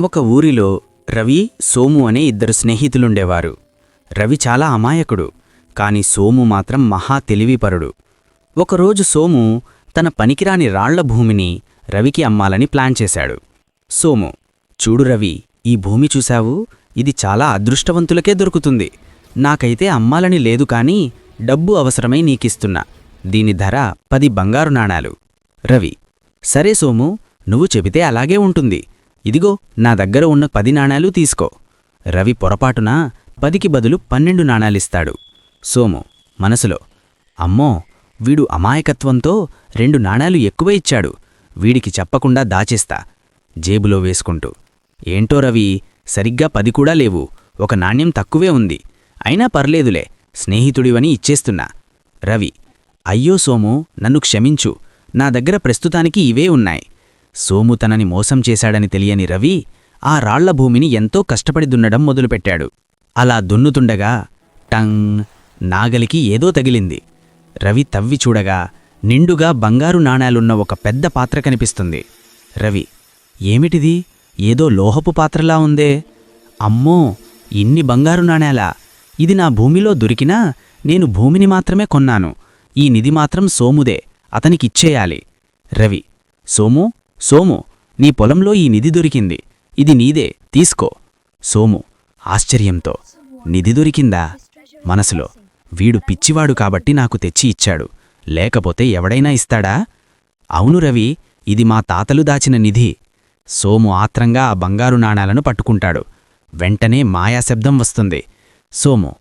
ఒక ఊరిలో రవి సోము అనే ఇద్దరు స్నేహితులుండేవారు. రవి చాలా అమాయకుడు కాని సోము మాత్రం మహా తెలివిపరుడు. ఒకరోజు సోము తన పనికిరాని రాళ్ళ భూమిని రవికి అమ్మాలని ప్లాన్ చేశాడు. సోము చూడు రవి ఈ భూమి చూశావు? ఇది చాలా అదృష్టవంతులకే దొరుకుతుంది. నాకైతే అమ్మాలని లేదు కాని డబ్బు అవసరమై నీకిస్తున్నా. దీని ధర పది బంగారు నాణాలు. రవి సరే సోము నువ్వు చెబితే అలాగే ఉంటుంది. ఇదిగో నా దగ్గర ఉన్న పది నాణాలు తీసుకో. రవి పొరపాటున పదికి బదులు పన్నెండు నాణాలిస్తాడు. సోము మనసులో అమ్మో వీడు అమాయకత్వంతో రెండు నాణాలు ఎక్కువ ఇచ్చాడు. వీడికి చెప్పకుండా దాచేస్తా జేబులో వేసుకుంటూ. ఏంటో రవి సరిగ్గా పది కూడా లేవు. ఒక నాణ్యం తక్కువే ఉంది. అయినా పర్లేదులే స్నేహితుడివని ఇచ్చేస్తున్నా. రవి అయ్యో సోము నన్ను క్షమించు. నా దగ్గర ప్రస్తుతానికి ఇవే ఉన్నాయి. సోము తనని మోసం చేశాడని తెలియని రవి ఆ రాళ్ళ భూమిని ఎంతో కష్టపడి దున్నడం మొదలుపెట్టాడు. అలా దున్నుతుండగా టంగ్! నాగలికి ఏదో తగిలింది. రవి తవ్వి చూడగా నిండుగా బంగారు నాణాలున్న ఒక పెద్ద పాత్ర కనిపిస్తుంది. రవి ఏమిటిది? ఏదో లోహపు పాత్రలా ఉందే. అమ్మో! ఇన్ని బంగారు నాణేలా? ఇది నా భూమిలో దొరికినా నేను భూమిని మాత్రమే కొన్నాను. ఈ నిధి మాత్రం సోముదే. అతనికిచ్చేయాలి రవి సోము సోము నీ పొలంలో ఈ నిధి దొరికింది. ఇది నీదే తీసుకో. సోము ఆశ్చర్యంతో నిధి దొరికిందా? మనసులో వీడు పిచ్చివాడు కాబట్టి నాకు తెచ్చి ఇచ్చాడు. లేకపోతే ఎవడైనా ఇస్తాడా? అవును రవి ఇది మా తాతలు దాచిన నిధి. సోము ఆత్రంగా ఆ బంగారు నాణాలను పట్టుకుంటాడు. వెంటనే మాయాశబ్దం వస్తుంది. సోము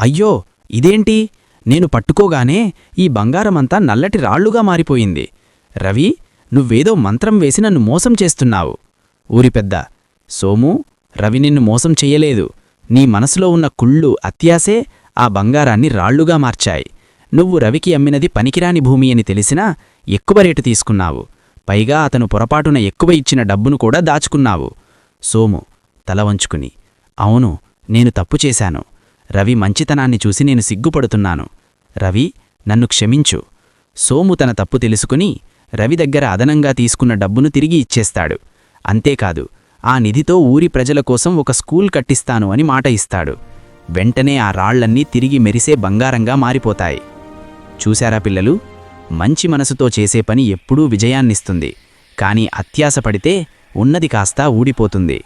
అయ్యో ఇదేంటి? నేను పట్టుకోగానే ఈ బంగారమంతా నల్లటి రాళ్ళుగా మారిపోయింది. రవి నువ్వేదో మంత్రం వేసి నన్ను మోసం చేస్తున్నావు. ఊరి పెద్ద సోము రవి నిన్ను మోసం చెయ్యలేదు. నీ మనసులో ఉన్న కుళ్ళు అత్యాసే ఆ బంగారాన్ని రాళ్ళుగా మార్చాయి. నువ్వు రవికి అమ్మినది పనికిరాని భూమి అని తెలిసినా ఎక్కువ రేటు తీసుకున్నావు. పైగా అతను పొరపాటున ఎక్కువ ఇచ్చిన డబ్బును కూడా దాచుకున్నావు. సోము తల వంచుకుని అవును నేను తప్పు చేశాను. రవి మంచితనాన్ని చూసి నేను సిగ్గుపడుతున్నాను. రవి నన్ను క్షమించు. సోము తన తప్పు తెలుసుకుని రవి దగ్గర అదనంగా తీసుకున్న డబ్బును తిరిగి ఇచ్చేస్తాడు. అంతేకాదు ఆ నిధితో ఊరి ప్రజల కోసం ఒక స్కూల్ కట్టిస్తాను అని మాట ఇస్తాడు. వెంటనే ఆ రాళ్ళన్నీ తిరిగి మెరిసే బంగారంగా మారిపోతాయి. చూశారా పిల్లలు? మంచి మనసుతో చేసే పని ఎప్పుడూ విజయాన్నిస్తుంది. కానీ అత్యాసపడితే ఉన్నది కాస్తా ఊడిపోతుంది.